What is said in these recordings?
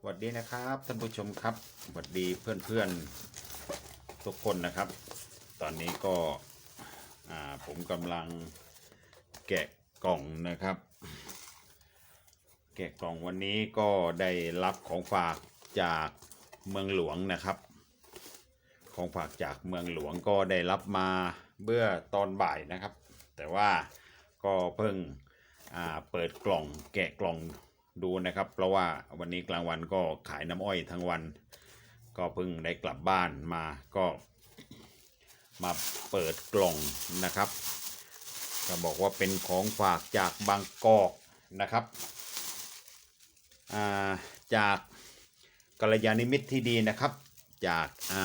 สวัสดีนะครับท่านผู้ชมครับสวัสดีเพื่อนๆทุกคนนะครับ ตอนนี้ก็ผมกำลังแกะกล่องนะครับ แกะกล่องวันนี้ก็ได้รับของฝากจากเมืองหลวงนะครับ ของฝากจากเมืองหลวงก็ได้รับมาเมื่อตอนบ่ายนะครับ แต่ว่าก็เพิ่งเปิดกล่องแกะกล่อง ดูนะครับ เพราะว่าวันนี้กลางวันก็ขายน้ำอ้อยทั้งวัน ก็เพิ่งได้กลับบ้านมาก็มาเปิดกล่องนะครับ ก็บอกว่าเป็นของฝากจากบางกอกนะครับาจากกัลยาณมิตรที่ดีนะครับ จากา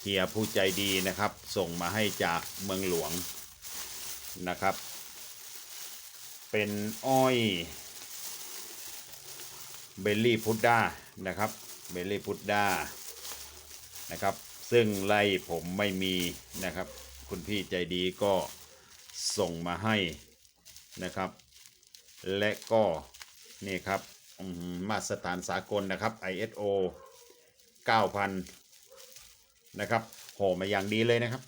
เฮียผู้ใจดีนะครับ ส่งมาให้จากเมืองหลวงนะครับ เป็นอ้อย เบลลี่พุดด้านะครับเบลลี่พุดด้านะครับ ซึ่งไล่ผมไม่มีนะครับ คุณพี่ใจดีก็ส่งมาให้นะครับ และก็นี่ครับมมาตรฐานสากลนะครับ ISO 9,000 นะครับห่อมาอย่างดีเลยนะครับ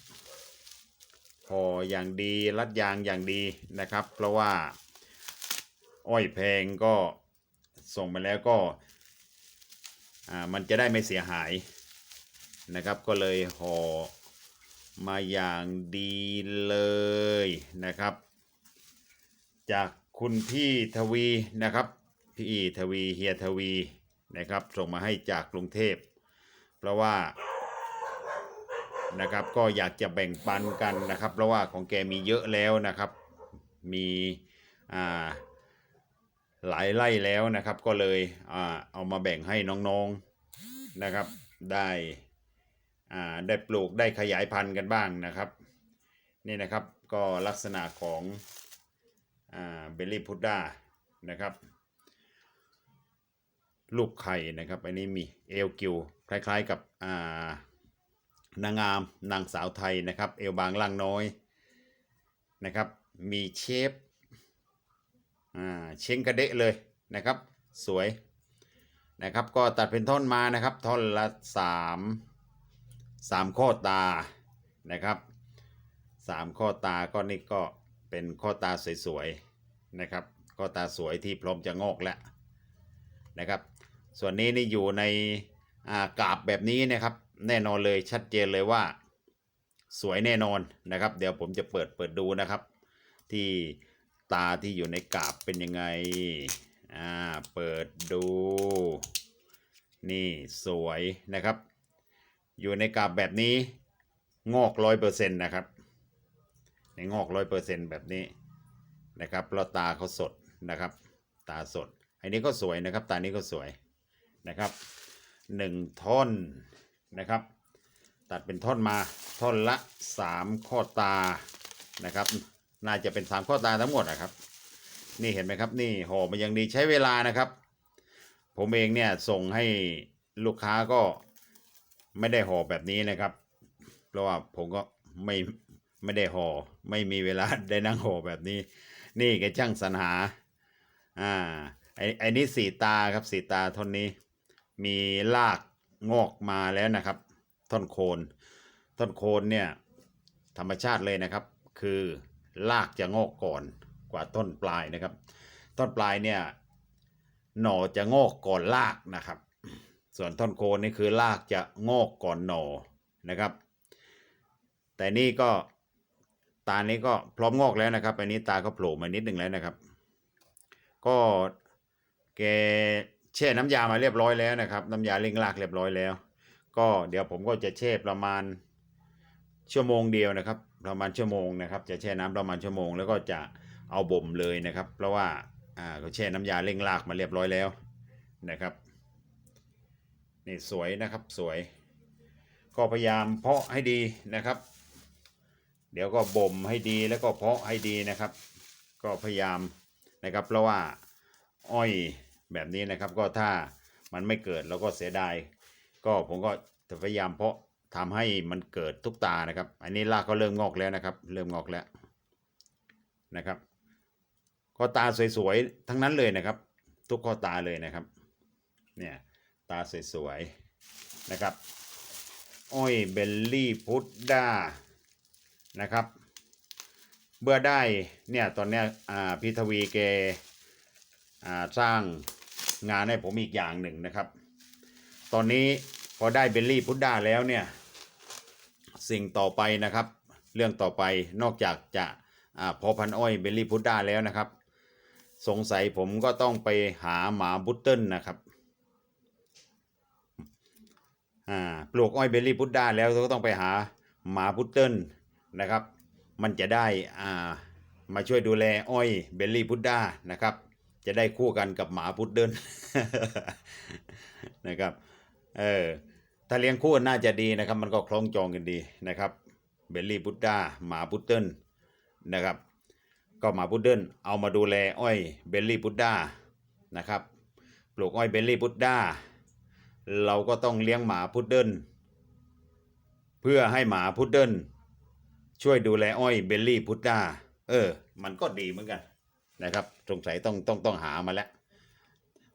ห่ออย่างดีรัดยางอย่างดีนะครับ เพราะว่าอ้อยแพงก็ ส่งไปแล้วก็อ่ามันจะได้ไม่เสียหายนะครับ ก็เลยห่อมาอย่างดีเลยนะครับ จากคุณพี่ทวีนะครับพี่ทวีเฮียทวีนะครับ ส่งมาให้จากกรุงเทพ เพราะว่านะครับก็อยากจะแบ่งปันกันนะครับ เพราะว่าของแกมีเยอะแล้วนะครับ มีอ่า หลายไร่แล้วนะครับ ก็เลยอเอามาแบ่งให้น้องๆนะครับ ได้ได้ปลูกได้ขยายพันธุ์กันบ้างนะครับนี่นะครับก็ลักษณะของเบลลี่พุดด้านะครับ ลูกไข่นะครับ อันนี้มีเอลกิวคล้ายๆกับานางงามนางสาวไทยนะครับ เอวบางล่างน้อยนะครับ มีเชฟ อ่าเชงกระเดะเลยนะครับ สวยนะครับ ก็ตัดเป็นท่อนมานะครับ ท่อนละสามสามข้อตานะครับสามข้อตาก็นี่ก็เป็นข้อตาสวยๆนะครับ ข้อตาสวยที่พร้อมจะงอกแล้วนะครับ ส่วนนี้นี่อยู่ในากาบแบบนี้นะครับ แน่นอนเลยชัดเจนเลยว่าสวยแน่นอนนะครับ เดี๋ยวผมจะเปิดเปิดดูนะครับ ที่ ตาที่อยู่ในกาบเป็นยังไง อ่า เปิดดู นี่สวยนะครับ อยู่ในกาบแบบนี้ งอกร้อยเปอร์เซ็นต์นะครับ ในงอกร้อยเปอร์เซ็นต์แบบนี้นะครับเพราะตาเขาสดนะครับ ตาสด อันนี้ก็สวยนะครับ ตานี้ก็สวยนะครับหนึ่งท่อนนะครับ ตัดเป็นท่อนมาท่อนละสามข้อตานะครับ น่าจะเป็นสามข้อตาทั้งหมดนะครับ นี่เห็นไหมครับ นี่ห่อมาอย่างดีใช้เวลานะครับ ผมเองเนี่ยส่งให้ลูกค้าก็ไม่ได้ห่อแบบนี้นะครับ เพราะว่าผมก็ไม่ไม่ได้ห่อไม่มีเวลาได้นั่งห่อแบบนี้ นี่แกช่างสรรหาอ่าไอ้ไอ้นี่สีตาครับสีตาท่อนนี้ มีรากงอกมาแล้วนะครับ ท่อนโคนต้นโคนเนี่ยธรรมชาติเลยนะครับ คือ รากจะงอกก่อนกว่าต้นปลายนะครับ ต้นปลายเนี่ยหน่อจะงอกก่อนรากนะครับ ส่วนต้นโคนนี่คือรากจะงอกก่อนหน่อนะครับ แต่นี่ก็ตานี้ก็พร้อมงอกแล้วนะครับ อันนี้ตาก็โผล่มานิดหนึ่งแล้วนะครับ ก็แกแช่น้ำยามาเรียบร้อยแล้วนะครับ น้ำยาเร่งรากเรียบร้อยแล้ว ก็เดี๋ยวผมก็จะแช่ประมาณ ชั่วโมงเดียวนะครับ ประมาณชั่วโมงนะครับ จะแช่น้ำประมาณชั่วโมง แล้วก็จะเอาบ่มเลยนะครับ เพราะว่าอ่าเขาแช่น้ำยาเร่งรากมาเรียบร้อยแล้วนะครับนี่สวยนะครับสวย ก็พยายามเพาะให้ดีนะครับ เดี๋ยวก็บ่มให้ดีแล้วก็เพาะให้ดีนะครับ ก็พยายามนะครับ เพราะว่าอ้อยแบบนี้นะครับ ก็ถ้ามันไม่เกิดเราก็เสียดาย ก็ผมก็จะพยายามเพาะ ทำให้มันเกิดทุกตานะครับ อันนี้รากก็เริ่มงอกแล้วนะครับ เริ่มงอกแล้วนะครับก็ตาสวยๆทั้งนั้นเลยนะครับ ทุกข้อตาเลยนะครับ เนี่ยตาสวยๆนะครับ อ้อยเบลลี่พุดด้านะครับเบื่อได้เนี่ยตอนเนี้ยพี่ทวีแกสร้างงานให้ผมอีกอย่างหนึ่งนะครับ ตอนนี้ พอได้เบลลี่พุดด้าแล้วเนี่ย สิ่งต่อไปนะครับ เรื่องต่อไปนอกจากจะอพอพันอ้อยเบลลี่พุดด้าแล้วนะครับ สงสัยผมก็ต้องไปหาหมาบุตเติ้ลนะครับปลูกอ้อยเบลลี่พุดด้าแล้วก็ต้องไปหาหมาบุตเติ้ลนะครับ มันจะได้อ่ามาช่วยดูแลอ้อยเบลลี่พุดด้านะครับ จะได้คู่กันกับหมาพุดเดิ้ลนะครับ เออถ้าเลี้ยงคู่น่าจะดีนะครับ มันก็คล้องจองกันดีนะครับ เบลลี่พุดด้าหมาพุดเดิ้ลนะครับ ก็หมาพุดเดิ้ลเอามาดูแลอ้อยเบลลี่พุดด้านะครับ ปลูกอ้อยเบลลี่พุดด้าเราก็ต้องเลี้ยงหมาพุดเดิ้ลเพื่อให้หมาพุดเดิ้ลช่วยดูแลอ้อยเบลลี่พุดด้าเออ มันก็ดีเหมือนกันนะครับสงสัยต้องต้องต้องหามาแล้ว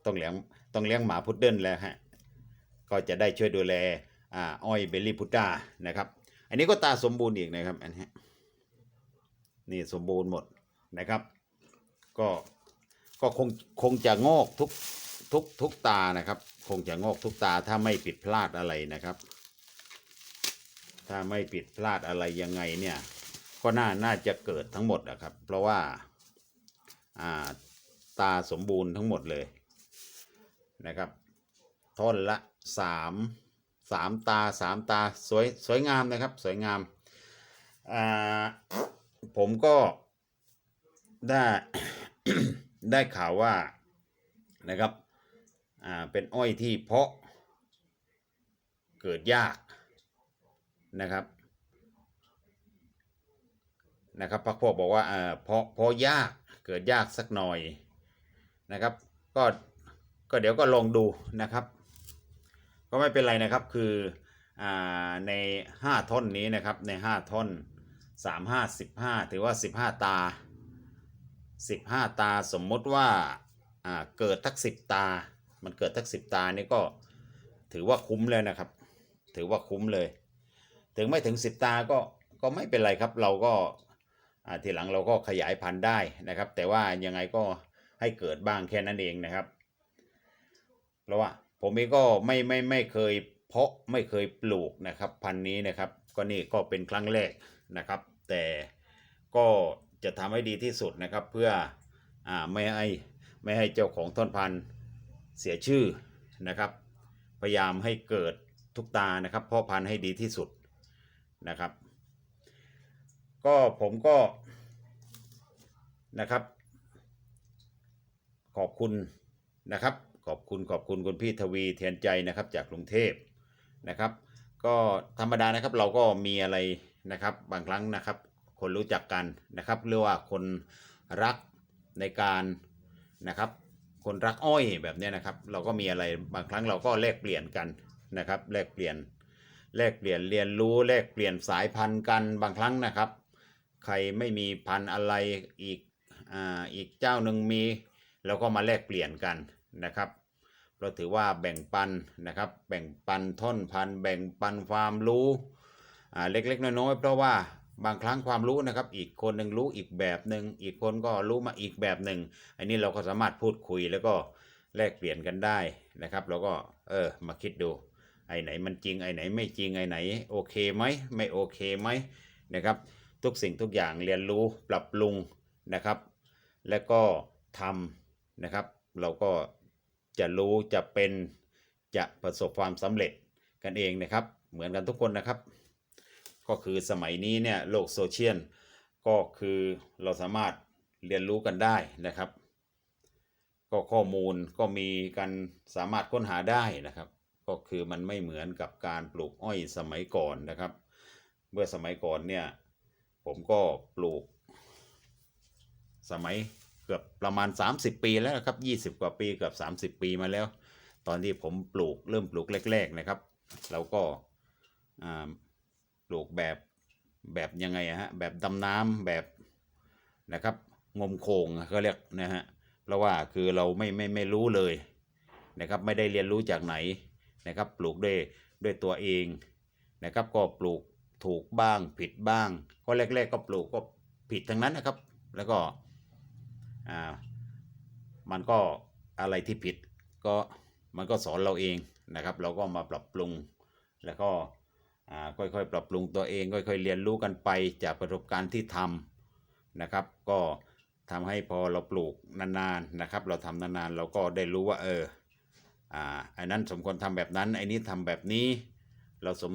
ต้องเลี้ยงต้องเลี้ยงหมาพุดเดิ้ลแล้วฮะ ก็จะได้ช่วยดูแลอ่าอ้อยเบลลี่พุดด้านะครับ อันนี้ก็ตาสมบูรณ์อีกนะครับอันนี้นี่สมบูรณ์หมดนะครับ ก็ก็คงคงจะงอกทุกทุกทุกตานะครับ คงจะงอกทุกตาถ้าไม่ผิดพลาดอะไรนะครับ ถ้าไม่ผิดพลาดอะไรยังไงเนี่ยก็น่าน่าจะเกิดทั้งหมดนะครับ เพราะว่าอ่าตาสมบูรณ์ทั้งหมดเลยนะครับท่อนละ สามสามตาสามตาสวยสวยงามนะครับ สวยงามอ่าผมก็ได้ได้ข่าวว่านะครับอ่าเป็นอ้อยที่เพาะเกิดยากนะครับนะครับพักพวกบอกว่าเอ่อเพาะเพาะยากเกิดยากสักหน่อยนะครับ ก็ก็เดี๋ยวก็ลองดูนะครับ ก็ไม่เป็นไรนะครับคืออาใน5ท่อนนี้นะครับใน5ท่อน3 5 15ถือว่า15ตา15ตาสมมติว่าเกิดทัก10ตา มันเกิดทัก10ตานี่ก็ถือว่าคุ้มเลยนะครับ ถือว่าคุ้มเลย ถึงไม่ถึง10ตาก็ก็ไม่เป็นไรครับเราก็ทีหลังเราก็ขยายพันธุ์ได้นะครับ แต่ว่ายังไงก็ให้เกิดบ้างแค่นั้นเองนะครับ เพราะว่า ผมเองก็ไม่ไม่ไม่เคยเพาะไม่เคยปลูกนะครับพันธุ์นี้นะครับ ก็นี่ก็เป็นครั้งแรกนะครับ แต่ก็จะทำให้ดีที่สุดนะครับ เพื่ออ่าไม่ให้ไม่ให้เจ้าของต้นพันธุ์เสียชื่อนะครับ พยายามให้เกิดทุกตานะครับเพาะพันธุ์ให้ดีที่สุดนะครับ ก็ผมก็นะครับ ขอบคุณนะครับ ขอบคุณขอบคุณคุณพี่ทวีเทียนใจนะครับจากกรุงเทพนะครับ ก็ธรรมดานะครับเราก็มีอะไรนะครับบางครั้งนะครับ คนรู้จักกันนะครับหรือว่าคนรักในการนะครับ คนรักอ้อยแบบเนี้ยนะครับ เราก็มีอะไรบางครั้งเราก็แลกเปลี่ยนกันนะครับแลกเปลี่ยนแลกเปลี่ยนเรียนรู้แลกเปลี่ยนสายพันธุ์กันบางครั้งนะครับ ใครไม่มีพันธุ์อะไรอีกอ่าอีกเจ้าหนึ่งมีเราก็มาแลกเปลี่ยนกัน นะครับ เราถือว่าแบ่งปันนะครับ แบ่งปันท่อนพันแบ่งปันความรู้เล็กๆน้อยๆเพราะว่าบางครั้งความรู้นะครับ อีกคนหนึ่งรู้อีกแบบหนึ่งอีกคนก็รู้มาอีกแบบหนึ่งอันนี้เราก็สามารถพูดคุยแล้วก็แลกเปลี่ยนกันได้นะครับ เราก็เออมาคิดดูไอ้ไหนมันจริงไอ้ไหนไม่จริงไอ้ไหนโอเคไหมไม่โอเคไหมนะครับ ทุกสิ่งทุกอย่างเรียนรู้ปรับปรุงนะครับ แล้วก็ทำนะครับ เราก็ จะรู้จะเป็นจะประสบความสำเร็จกันเองนะครับ เหมือนกันทุกคนนะครับ ก็คือสมัยนี้เนี่ยโลกโซเชียลก็คือเราสามารถเรียนรู้กันได้นะครับ ก็ข้อมูลก็มีกันสามารถค้นหาได้นะครับ ก็คือมันไม่เหมือนกับการปลูกอ้อยสมัยก่อนนะครับ เมื่อสมัยก่อนเนี่ยผมก็ปลูกสมัย กือบประมาณ 30 ปีแล้วครับ 20 กว่าปีเกือบ30 ปีมาแล้ว ตอนที่ผมปลูกเริ่มปลูกแรก ๆนะครับ เราก็ปลูกแบบแบบยังไงฮะแบบดำน้ำแบบนะครับงมโคงเขาเรียกนะฮะเพราะว่าคือเราไม่ไม่ไม่รู้เลยนะครับไม่ได้เรียนรู้จากไหนนะครับปลูกด้วยด้วยตัวเองนะครับก็ปลูกถูกบ้างผิดบ้างก็แรก ๆ ก็ปลูกก็ผิดทั้งนั้นนะครับ แล้วก็ อ่ามันก็อะไรที่ผิดก็มันก็สอนเราเองนะครับ เราก็มาปรับปรุงแล้วก็อ่าค่อยๆ ปรับปรุงตัวเอง ค่อยๆ เรียนรู้กันไปจากประสบการณ์ที่ทำนะครับ ก็ทำให้พอเราปลูกนานๆนะครับ เราทำนานๆ เราก็ได้รู้ว่าเอออ่าไอ้นั้นสมควรทำแบบนั้นไอ้นี้ทำแบบนี้ เราสม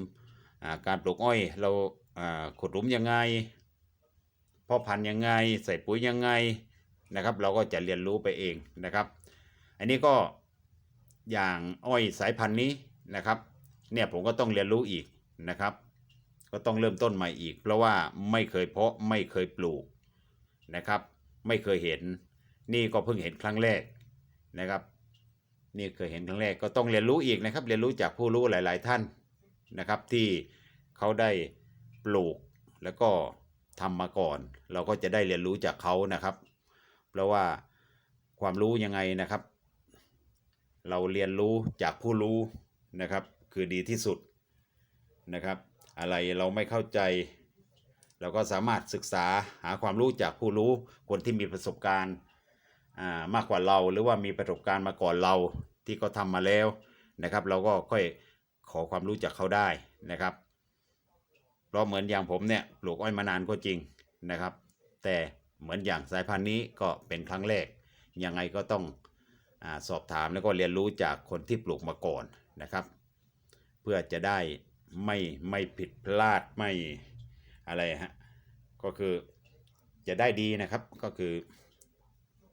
อ่าการปลูกอ้อย เราอ่าขุดหลุมยังไงพาะพันธุ์ยังไง ใส่ปุ๋ยยังไง นะครับ เราก็จะเรียนรู้ไปเองนะครับ อันนี้ก็อย่างอ้อยสายพันธุ์นี้นะครับ เนี่ยผมก็ต้องเรียนรู้อีกนะครับ ก็ต้องเริ่มต้นใหม่อีก เพราะว่าไม่เคยเพาะไม่เคยปลูกนะครับ ไม่เคยเห็น นี่ก็เพิ่งเห็นครั้งแรกนะครับ นี่เคยเห็นครั้งแรกก็ต้องเรียนรู้อีกนะครับ เรียนรู้จากผู้รู้หลาย ๆ ท่านนะครับ ที่เขาได้ปลูกแล้วก็ทำมาก่อน เราก็จะได้เรียนรู้จากเขานะครับ เพราะว่าความรู้ยังไงนะครับ เราเรียนรู้จากผู้รู้นะครับ คือดีที่สุดนะครับ อะไรเราไม่เข้าใจ เราก็สามารถศึกษาหาความรู้จากผู้รู้คนที่มีประสบการณ์มากกว่าเราหรือว่ามีประสบการณ์มาก่อนเราที่เขาทำมาแล้วนะครับ เราก็ค่อยขอความรู้จากเขาได้นะครับ เพราะเหมือนอย่างผมเนี่ยปลูกอ้อยมานานก็จริงนะครับ แต่ เหมือนอย่างสายพันธุ์นี้ก็เป็นครั้งแรก ยังไงก็ต้องอสอบถามแล้วก็เรียนรู้จากคนที่ปลูกมาก่อนนะครับ เพื่อจะได้ไม่ไม่ผิดพลาดไม่อะไรฮะก็คือจะได้ดีนะครับก็คือ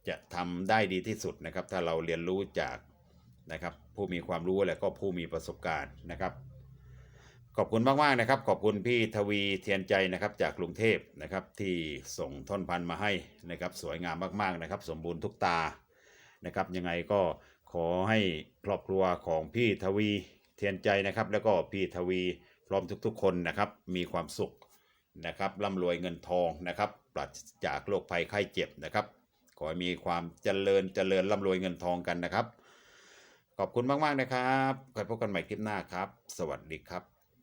จะทำได้ดีที่สุดนะครับ ถ้าเราเรียนรู้จากนะครับผู้มีความรู้และก็ผู้มีประสบการณ์นะครับ ขอบคุณมากๆนะครับ ขอบคุณพี่ทวีเทียนใจนะครับ จากกรุงเทพนะครับที่ส่งท่อนพันธุ์มาให้นะครับ สวยงามมากๆนะครับ สมบูรณ์ทุกตานะครับ ยังไงก็ขอให้ครอบครัวของพี่ทวีเทียนใจนะครับ แล้วก็พี่ทวีพร้อมทุกๆ คนนะครับ มีความสุขนะครับร่ำรวยเงินทองนะครับปราศจากโรคภัยไข้เจ็บนะครับ ขอให้มีความเจริญเจริญร่ำรวยเงินทองกันนะครับ ขอบคุณมาก ๆ นะครับไว้พบกันใหม่คลิปหน้าครับ สวัสดีครับ